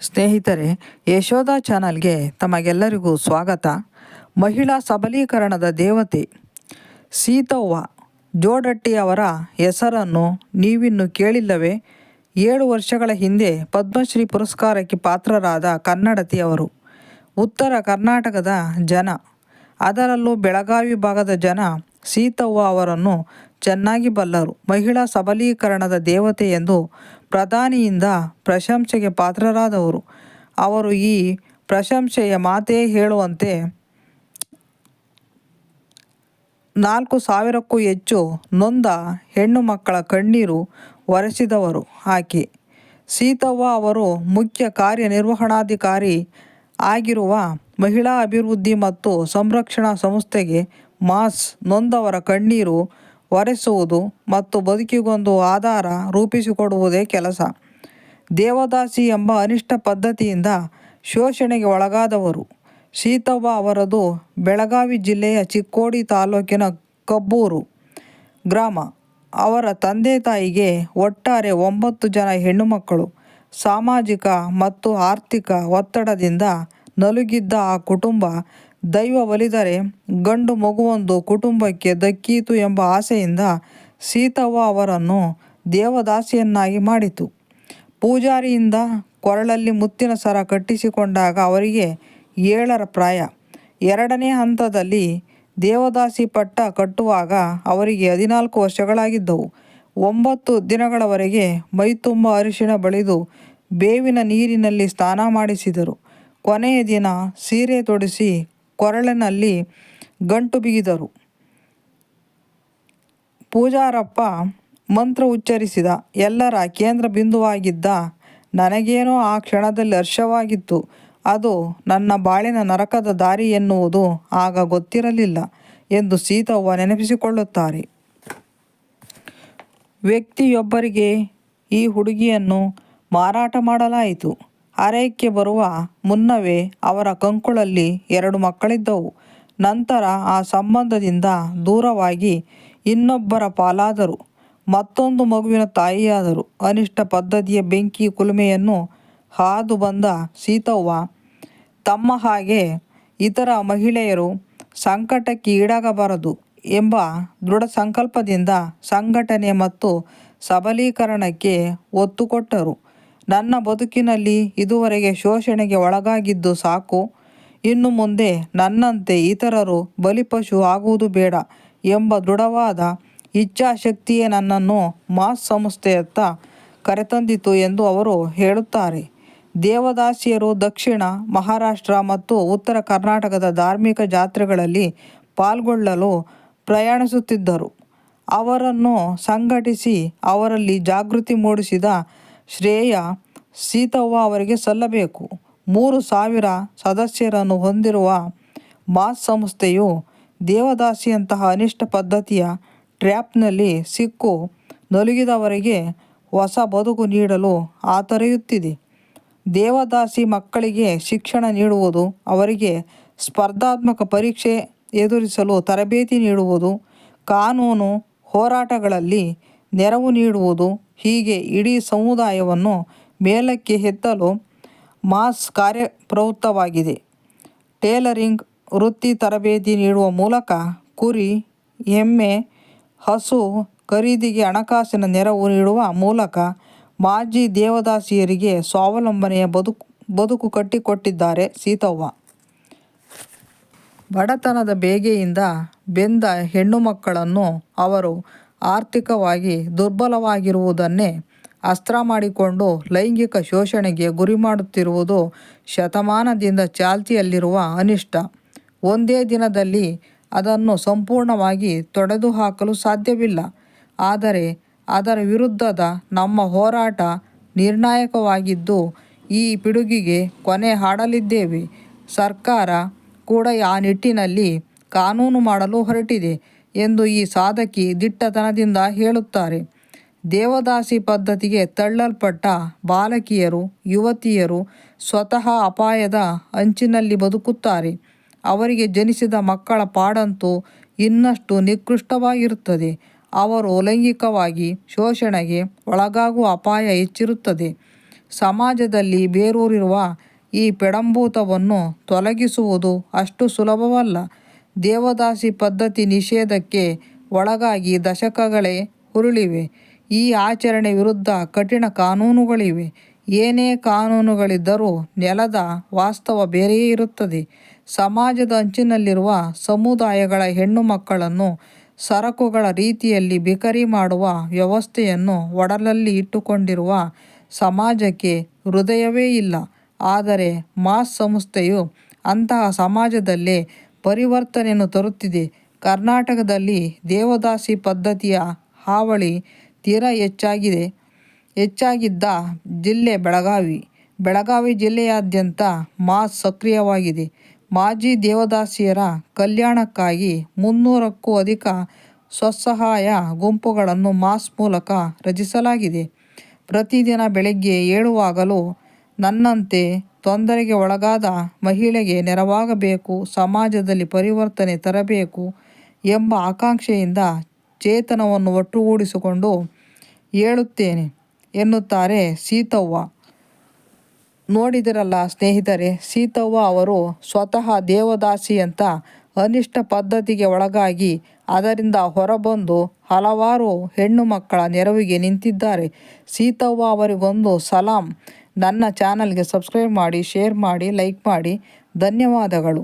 ಸ್ನೇಹಿತರೆ, ಯಶೋಧ ಚಾನಲ್ಗೆ ತಮಗೆಲ್ಲರಿಗೂ ಸ್ವಾಗತ. ಮಹಿಳಾ ಸಬಲೀಕರಣದ ದೇವತೆ ಸೀತವ್ವ ಜೋಡಟ್ಟಿಯವರ ಹೆಸರನ್ನು ನೀವಿನ್ನು ಕೇಳಿಲ್ಲವೇ? ಏಳು ವರ್ಷಗಳ ಹಿಂದೆ ಪದ್ಮಶ್ರೀ ಪುರಸ್ಕಾರಕ್ಕೆ ಪಾತ್ರರಾದ ಕನ್ನಡತಿಯವರು, ಉತ್ತರ ಕರ್ನಾಟಕದ ಜನ. ಅದರಲ್ಲೂ ಬೆಳಗಾವಿ ಭಾಗದ ಜನ ಸೀತವ್ವ ಅವರನ್ನು ಚೆನ್ನಾಗಿ ಬಲ್ಲರು. ಮಹಿಳಾ ಸಬಲೀಕರಣದ ದೇವತೆ ಎಂದು ಪ್ರಧಾನಿಯಿಂದ ಪ್ರಶಂಸೆಗೆ ಪಾತ್ರರಾದವರು. ಅವರು ಈ ಪ್ರಶಂಸೆಯ ಮಾತೇ ಹೇಳುವಂತೆ ನಾಲ್ಕು ಸಾವಿರಕ್ಕೂ ಹೆಚ್ಚು ನೊಂದ ಹೆಣ್ಣು ಮಕ್ಕಳ ಕಣ್ಣೀರು ಒರೆಸಿದವರು ಆಕೆ. ಸೀತವ್ವ ಅವರು ಮುಖ್ಯ ಕಾರ್ಯನಿರ್ವಹಣಾಧಿಕಾರಿ ಆಗಿರುವ ಮಹಿಳಾ ಅಭಿವೃದ್ಧಿ ಮತ್ತು ಸಂರಕ್ಷಣಾ ಸಂಸ್ಥೆಗೆ ಮಾಸ್ ನೊಂದವರ ಕಣ್ಣೀರು ಒರೆಸುವುದು ಮತ್ತು ಬದುಕಿಗೊಂದು ಆಧಾರ ರೂಪಿಸಿಕೊಡುವುದೇ ಕೆಲಸ. ದೇವದಾಸಿ ಎಂಬ ಅನಿಷ್ಟ ಪದ್ಧತಿಯಿಂದ ಶೋಷಣೆಗೆ ಒಳಗಾದವರು. ಸೀತವ್ವ ಅವರದು ಬೆಳಗಾವಿ ಜಿಲ್ಲೆಯ ಚಿಕ್ಕೋಡಿ ತಾಲೂಕಿನ ಕಬ್ಬೂರು ಗ್ರಾಮ. ಅವರ ತಂದೆ ತಾಯಿಗೆ ಒಟ್ಟಾರೆ ಒಂಬತ್ತು ಜನ ಹೆಣ್ಣುಮಕ್ಕಳು. ಸಾಮಾಜಿಕ ಮತ್ತು ಆರ್ಥಿಕ ಒತ್ತಡದಿಂದ ನಲುಗಿದ್ದ ಆ ಕುಟುಂಬ ದೈವ ಒಲಿದರೆ ಗಂಡು ಮಗುವೊಂದು ಕುಟುಂಬಕ್ಕೆ ದಕ್ಕೀತು ಎಂಬ ಆಸೆಯಿಂದ ಸೀತವ್ವ ಅವರನ್ನು ದೇವದಾಸಿಯನ್ನಾಗಿ ಮಾಡಿತು. ಪೂಜಾರಿಯಿಂದ ಕೊರಳಲ್ಲಿ ಮುತ್ತಿನ ಸರ ಕಟ್ಟಿಸಿಕೊಂಡಾಗ ಅವರಿಗೆ ಏಳರ ಪ್ರಾಯ. ಎರಡನೇ ಹಂತದಲ್ಲಿ ದೇವದಾಸಿ ಪಟ್ಟ ಕಟ್ಟುವಾಗ ಅವರಿಗೆ ಹದಿನಾಲ್ಕು ವರ್ಷಗಳಾಗಿದ್ದವು. ಒಂಬತ್ತು ದಿನಗಳವರೆಗೆ ಮೈತುಂಬ ಅರಿಶಿಣ ಬಳಿದು ಬೇವಿನ ನೀರಿನಲ್ಲಿ ಸ್ನಾನ ಮಾಡಿಸಿದರು. ಕೊನೆಯ ದಿನ ಸೀರೆ ತೊಡಿಸಿ ಕೊರಳಿನಲ್ಲಿ ಗಂಟು ಬಿಗಿದರು ಪೂಜಾರಪ್ಪ ಮಂತ್ರ ಉಚ್ಚರಿಸಿದ, ಎಲ್ಲರ ಕೇಂದ್ರ ಬಿಂದುವಾಗಿದ್ದ ನನಗೇನೋ ಆ ಕ್ಷಣದಲ್ಲಿ ಹರ್ಷವಾಗಿತ್ತು. ಅದು ನನ್ನ ಬಾಳಿನ ನರಕದ ದಾರಿ ಎನ್ನುವುದು ಆಗ ಗೊತ್ತಿರಲಿಲ್ಲ ಎಂದು ಸೀತವ್ವ ನೆನಪಿಸಿಕೊಳ್ಳುತ್ತಾರೆ. ವ್ಯಕ್ತಿಯೊಬ್ಬರಿಗೆ ಈ ಹುಡುಗಿಯನ್ನು ಮಾರಾಟ ಮಾಡಲಾಯಿತು. ಆರೈಕೆ ಬರುವ ಮುನ್ನವೇ ಅವರ ಕಂಕುಳಲ್ಲಿ ಎರಡು ಮಕ್ಕಳಿದ್ದವು. ನಂತರ ಆ ಸಂಬಂಧದಿಂದ ದೂರವಾಗಿ ಇನ್ನೊಬ್ಬರ ಪಾಲಾದರು. ಮತ್ತೊಂದು ಮಗುವಿನ ತಾಯಿಯಾದರು. ಅನಿಷ್ಟ ಪದ್ಧತಿಯ ಬೆಂಕಿ ಕುಲುಮೆಯನ್ನು ಹಾದು ಬಂದ ಸೀತವ್ವ. ತಮ್ಮ ಹಾಗೆ ಇತರ ಮಹಿಳೆಯರು ಸಂಕಟಕ್ಕೆ ಈಡಾಗಬಾರದು ಎಂಬ ದೃಢ ಸಂಕಲ್ಪದಿಂದ ಸಂಘಟನೆ ಮತ್ತು ಸಬಲೀಕರಣಕ್ಕೆ ಒತ್ತು ಕೊಟ್ಟರು. ನನ್ನ ಬದುಕಿನಲ್ಲಿ ಇದುವರೆಗೆ ಶೋಷಣೆಗೆ ಒಳಗಾಗಿದ್ದು ಸಾಕು. ಇನ್ನು ಮುಂದೆ ನನ್ನಂತೆ ಇತರರು ಬಲಿಪಶು ಆಗುವುದು ಬೇಡ ಎಂಬ ದೃಢವಾದ ಇಚ್ಛಾಶಕ್ತಿಯೇ ನನ್ನನ್ನು ಮಾಸ್ ಸಂಸ್ಥೆಯತ್ತ ಕರೆತಂದಿತು ಎಂದು ಅವರು ಹೇಳುತ್ತಾರೆ. ದೇವದಾಸಿಯರು ದಕ್ಷಿಣ ಮಹಾರಾಷ್ಟ್ರ ಮತ್ತು ಉತ್ತರ ಕರ್ನಾಟಕದ ಧಾರ್ಮಿಕ ಜಾತ್ರೆಗಳಲ್ಲಿ ಪಾಲ್ಗೊಳ್ಳಲು ಪ್ರಯಾಣಿಸುತ್ತಿದ್ದರು. ಅವರನ್ನು ಸಂಘಟಿಸಿ ಅವರಲ್ಲಿ ಜಾಗೃತಿ ಮೂಡಿಸಿದ ಶ್ರೇಯ ಸೀತವ್ವ ಅವರಿಗೆ ಸಲ್ಲಬೇಕು. ಮೂರು ಸಾವಿರ ಸದಸ್ಯರನ್ನು ಹೊಂದಿರುವ ಮಾಸ್ ಸಂಸ್ಥೆಯು ದೇವದಾಸಿಯಂತಹ ಅನಿಷ್ಟ ಪದ್ಧತಿಯ ಟ್ರ್ಯಾಪ್ನಲ್ಲಿ ಸಿಕ್ಕು ನಲುಗಿದವರಿಗೆ ಹೊಸ ಬದುಕು ನೀಡಲು ಆತರೆಯುತ್ತಿದೆ. ದೇವದಾಸಿ ಮಕ್ಕಳಿಗೆ ಶಿಕ್ಷಣ ನೀಡುವುದು, ಅವರಿಗೆ ಸ್ಪರ್ಧಾತ್ಮಕ ಪರೀಕ್ಷೆ ಎದುರಿಸಲು ತರಬೇತಿ ನೀಡುವುದು, ಕಾನೂನು ಹೋರಾಟಗಳಲ್ಲಿ ನೆರವು ನೀಡುವುದು ಹೀಗೆ ಇಡೀ ಸಮುದಾಯವನ್ನು ಮೇಲಕ್ಕೆ ಎತ್ತಲು ಮಾಸ್ ಕಾರ್ಯಪ್ರವೃತ್ತವಾಗಿದೆ. ಟೇಲರಿಂಗ್, ವೃತ್ತಿ ತರಬೇತಿ ನೀಡುವ ಮೂಲಕ ಕುರಿ, ಎಮ್ಮೆ, ಹಸು ಖರೀದಿಗೆ ಹಣಕಾಸಿನ ನೆರವು ನೀಡುವ ಮೂಲಕ ಮಾಜಿ ದೇವದಾಸಿಯರಿಗೆ ಸ್ವಾವಲಂಬನೆಯ ಬದುಕು ಬದುಕು ಕಟ್ಟಿಕೊಟ್ಟಿದ್ದಾರೆ ಸೀತವ್ವ. ಬಡತನದ ಬೇಗೆಯಿಂದ ಬೆಂದ ಹೆಣ್ಣು ಮಕ್ಕಳನ್ನು ಅವರು ಆರ್ಥಿಕವಾಗಿ ದುರ್ಬಲವಾಗಿರುವುದನ್ನೇ ಅಸ್ತ್ರ ಮಾಡಿಕೊಂಡು ಲೈಂಗಿಕ ಶೋಷಣೆಗೆ ಗುರಿ ಮಾಡುತ್ತಿರುವುದು ಶತಮಾನದಿಂದ ಚಾಲ್ತಿಯಲ್ಲಿರುವ ಅನಿಷ್ಟ. ಒಂದೇ ದಿನದಲ್ಲಿ ಅದನ್ನು ಸಂಪೂರ್ಣವಾಗಿ ತೊಡೆದುಹಾಕಲು ಸಾಧ್ಯವಿಲ್ಲ. ಆದರೆ ಅದರ ವಿರುದ್ಧದ ನಮ್ಮ ಹೋರಾಟ ನಿರ್ಣಾಯಕವಾಗಿದ್ದು, ಈ ಪಿಡುಗಿಗೆ ಕೊನೆ ಹಾಡಲಿದ್ದೇವೆ. ಸರ್ಕಾರ ಕೂಡ ಆ ನಿಟ್ಟಿನಲ್ಲಿ ಕಾನೂನು ಮಾಡಲು ಹೊರಟಿದೆ. ಎಂದು ಈ ಸಾಧಕಿ ದಿಟ್ಟತನದಿಂದ ಹೇಳುತ್ತಾರೆ. ದೇವದಾಸಿ ಪದ್ಧತಿಗೆ ತಳ್ಳಲ್ಪಟ್ಟ ಬಾಲಕಿಯರು, ಯುವತಿಯರು ಸ್ವತಃ ಅಪಾಯದ ಅಂಚಿನಲ್ಲಿ ಬದುಕುತ್ತಾರೆ. ಅವರಿಗೆ ಜನಿಸಿದ ಮಕ್ಕಳ ಪಾಡಂತೂ ಇನ್ನಷ್ಟು ನಿಕೃಷ್ಟವಾಗಿರುತ್ತದೆ. ಅವರು ಲೈಂಗಿಕವಾಗಿ ಶೋಷಣೆಗೆ ಒಳಗಾಗುವ ಅಪಾಯ ಹೆಚ್ಚಿರುತ್ತದೆ. ಸಮಾಜದಲ್ಲಿ ಬೇರೂರಿರುವ ಈ ಪೆಡಂಭೂತವನ್ನು ತೊಲಗಿಸುವುದು ಅಷ್ಟು ಸುಲಭವಲ್ಲ. ದೇವದಾಸಿ ಪದ್ಧತಿ ನಿಷೇಧಕ್ಕೆ ಒಳಗಾಗಿ ದಶಕಗಳೇ ಉರುಳಿವೆ. ಈ ಆಚರಣೆ ವಿರುದ್ಧ ಕಠಿಣ ಕಾನೂನುಗಳಿವೆ. ಏನೇ ಕಾನೂನುಗಳಿದ್ದರೂ ನೆಲದ ವಾಸ್ತವ ಬೇರೆಯೇ ಇರುತ್ತದೆ. ಸಮಾಜದ ಅಂಚಿನಲ್ಲಿರುವ ಸಮುದಾಯಗಳ ಹೆಣ್ಣು ಮಕ್ಕಳನ್ನು ಸರಕುಗಳ ರೀತಿಯಲ್ಲಿ ಬಿಕರಿ ಮಾಡುವ ವ್ಯವಸ್ಥೆಯನ್ನು ಒಡಲಲ್ಲಿ ಇಟ್ಟುಕೊಂಡಿರುವ ಸಮಾಜಕ್ಕೆ ಹೃದಯವೇ ಇಲ್ಲ. ಆದರೆ ಮಾಸ್ ಸಂಸ್ಥೆಯು ಅಂತಹ ಸಮಾಜದಲ್ಲೇ ಪರಿವರ್ತನೆಯನ್ನು ತರುತ್ತಿದೆ. ಕರ್ನಾಟಕದಲ್ಲಿ ದೇವದಾಸಿ ಪದ್ಧತಿಯ ಹಾವಳಿ ತೀರಾ ಹೆಚ್ಚಾಗಿದ್ದ ಜಿಲ್ಲೆ ಬೆಳಗಾವಿ. ಬೆಳಗಾವಿ ಜಿಲ್ಲೆಯಾದ್ಯಂತ ಮಾಸ್ ಸಕ್ರಿಯವಾಗಿದೆ. ಮಾಜಿ ದೇವದಾಸಿಯರ ಕಲ್ಯಾಣಕ್ಕಾಗಿ ಮುನ್ನೂರಕ್ಕೂ ಅಧಿಕ ಸ್ವಸಹಾಯ ಗುಂಪುಗಳನ್ನು ಮಾಸ್ ಮೂಲಕ ರಚಿಸಲಾಗಿದೆ. ಪ್ರತಿದಿನ ಬೆಳಗ್ಗೆ ಏಳುವಾಗಲೂ ನನ್ನಂತೆ ತೊಂದರೆಗೆ ಒಳಗಾದ ಮಹಿಳೆಗೆ ನೆರವಾಗಬೇಕು, ಸಮಾಜದಲ್ಲಿ ಪರಿವರ್ತನೆ ತರಬೇಕು ಎಂಬ ಆಕಾಂಕ್ಷೆಯಿಂದ ಚೇತನವನ್ನು ಒಟ್ಟುಗೂಡಿಸಿಕೊಂಡು ಹೇಳುತ್ತೇನೆ ಎನ್ನುತ್ತಾರೆ ಸೀತವ್ವ. ನೋಡಿದಿರಲ್ಲ ಸ್ನೇಹಿತರೆ, ಸೀತವ್ವ ಅವರು ಸ್ವತಃ ದೇವದಾಸಿ ಅಂತ ಅನಿಷ್ಟ ಪದ್ಧತಿಗೆ ಒಳಗಾಗಿ ಅದರಿಂದ ಹೊರಬಂದು ಹಲವಾರು ಹೆಣ್ಣು ಮಕ್ಕಳ ನೆರವಿಗೆ ನಿಂತಿದ್ದಾರೆ. ಸೀತವ್ವ ಅವರಿಗೊಂದು ಸಲಾಂ. ನನ್ನ ಚಾನಲ್ಗೆ ಸಬ್ಸ್ಕ್ರೈಬ್ ಮಾಡಿ, ಶೇರ್ ಮಾಡಿ, ಲೈಕ್ ಮಾಡಿ. ಧನ್ಯವಾದಗಳು.